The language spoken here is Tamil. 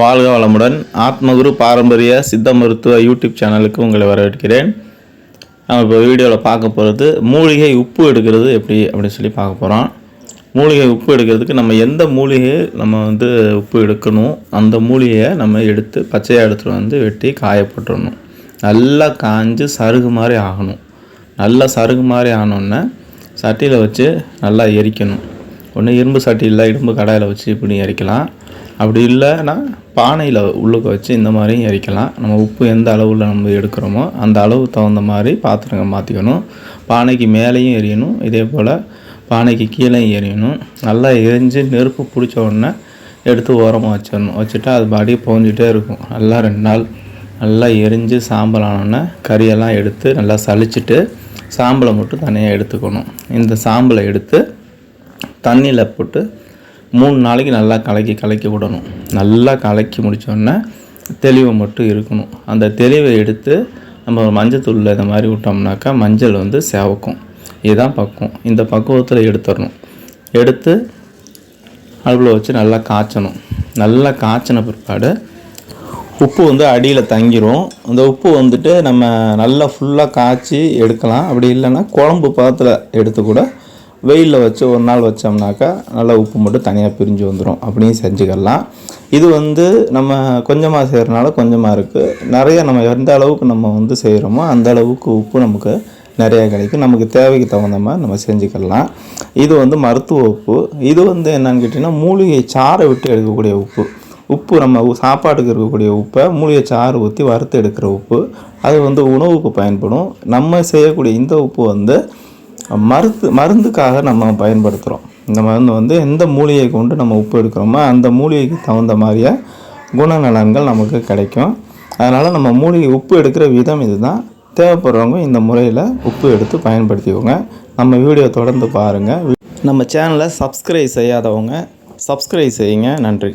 வாழ்க வளமுடன். ஆத்மகுரு பாரம்பரிய சித்த மருத்துவ யூடியூப் சேனலுக்கு உங்களை வரவேற்கிறேன். நம்ம இப்போ வீடியோவில் பார்க்க போகிறது மூலிகை உப்பு எடுக்கிறது எப்படி அப்படின்னு சொல்லி பார்க்க போகிறோம் மூலிகை உப்பு எடுக்கிறதுக்கு நம்ம எந்த மூலிகை நம்ம வந்து உப்பு எடுக்கணும்? அந்த மூலிகையை நம்ம எடுத்து பச்சையாக எடுத்துகிட்டு வந்து வெட்டி காய போட்டுடணும் நல்லா காஞ்சு சருகு மாதிரி ஆகணும். நல்லா சருகு மாதிரி ஆனோடனே சட்டியில் வச்சு நல்லா எரிக்கணும். ஒன்று இரும்பு சட்டி இல்லை இரும்பு கடாயில் வச்சு இப்படி எரிக்கலாம் அப்படி இல்லைன்னா பானையில் உள்ளுக்க வச்சு இந்த மாதிரியும் எரிக்கலாம் நம்ம உப்பு எந்த அளவில் நம்ம எடுக்கிறோமோ அந்த அளவு தகுந்த மாதிரி பாத்திரங்க மாற்றிக்கணும் பானைக்கு மேலேயும் எரியணும். இதே போல் பானைக்கு கீழேயும் எரியணும். நல்லா எரிஞ்சு நெருப்பு பிடிச்ச உடனே எடுத்து ஓரமாக வச்சிடணும். வச்சுட்டா அது பாடி போஞ்சிட்டே இருக்கும். நல்லா ரெண்டு நாள் நல்லா எரிஞ்சு சாம்பல் ஆனோடனே கறியெல்லாம் எடுத்து நல்லா சலிச்சிட்டு சாம்பலை மட்டும் தனியாக எடுத்துக்கணும். இந்த சாம்பலை எடுத்து தண்ணியில் போட்டு மூணு நாளைக்கு நல்லா கலக்கி கலக்கி விடணும். நல்லா கலக்கி முடித்தோடனே தெளிவை மட்டும் இருக்கணும். அந்த தெளிவை எடுத்து நம்ம ஒரு மஞ்சத்தூளில் இந்த மாதிரி விட்டோம்னாக்கா மஞ்சள் வந்து சேவக்கும். இதுதான் பக்குவம். இந்த பக்குவத்தில் எடுத்துடணும். எடுத்து அடுப்பில் வச்சு நல்லா காய்ச்சணும். நல்லா காய்ச்சின பிற்பாடு உப்பு வந்து அடியில் தங்கிரும். அந்த உப்பு வந்துட்டு நம்ம நல்லா ஃபுல்லாக காய்ச்சி எடுக்கலாம். அப்படி இல்லைன்னா குழம்பு பதத்தில் எடுத்து கூட வெயிலில் வச்சு ஒரு நாள் வச்சோம்னாக்கா நல்லா உப்பு மட்டும் தனியாக பிரிஞ்சு வந்துடும் அப்படியும் செஞ்சுக்கலாம். இது வந்து நம்ம கொஞ்சமாக செய்கிறனால கொஞ்சமாக இருக்குது நிறைய நம்ம எந்த அளவுக்கு நம்ம வந்து செய்கிறோமோ அந்த அளவுக்கு உப்பு நமக்கு நிறையா கிடைக்கும். நமக்கு தேவைக்கு தகுந்த மாதிரி நம்ம செஞ்சுக்கலாம். இது வந்து மருத்துவ உப்பு. இது வந்து என்னன்னு கேட்டிங்கன்னா மூலிகை சாறை விட்டு எடுக்கக்கூடிய உப்பு. உப்பு நம்ம சாப்பாட்டுக்கு இருக்கக்கூடிய உப்பை மூலிகை சாறு ஊற்றி வறுத்து எடுக்கிற உப்பு. அது வந்து உணவுக்கு பயன்படும். நம்ம செய்யக்கூடிய இந்த உப்பு வந்து மருந்து மருந்துக்காக நம்ம பயன்படுத்துகிறோம் இந்த மருந்து வந்து எந்த மூலிகை கொண்டு நம்ம உப்பு எடுக்கிறோமோ அந்த மூலிகைக்கு தகுந்த மாதிரியே குணநலன்கள் நமக்கு கிடைக்கும். அதனால் நம்ம மூலிகை உப்பு எடுக்கிற விதம் இதுதான். தேவைப்படுறவங்க இந்த முறையில் உப்பு எடுத்து பயன்படுத்திக்கோங்க. நம்ம வீடியோ தொடர்ந்து பாருங்கள் நம்ம சேனலை சப்ஸ்கிரைப் செய்யாதவங்க சப்ஸ்கிரைப் செய்யுங்க. நன்றி.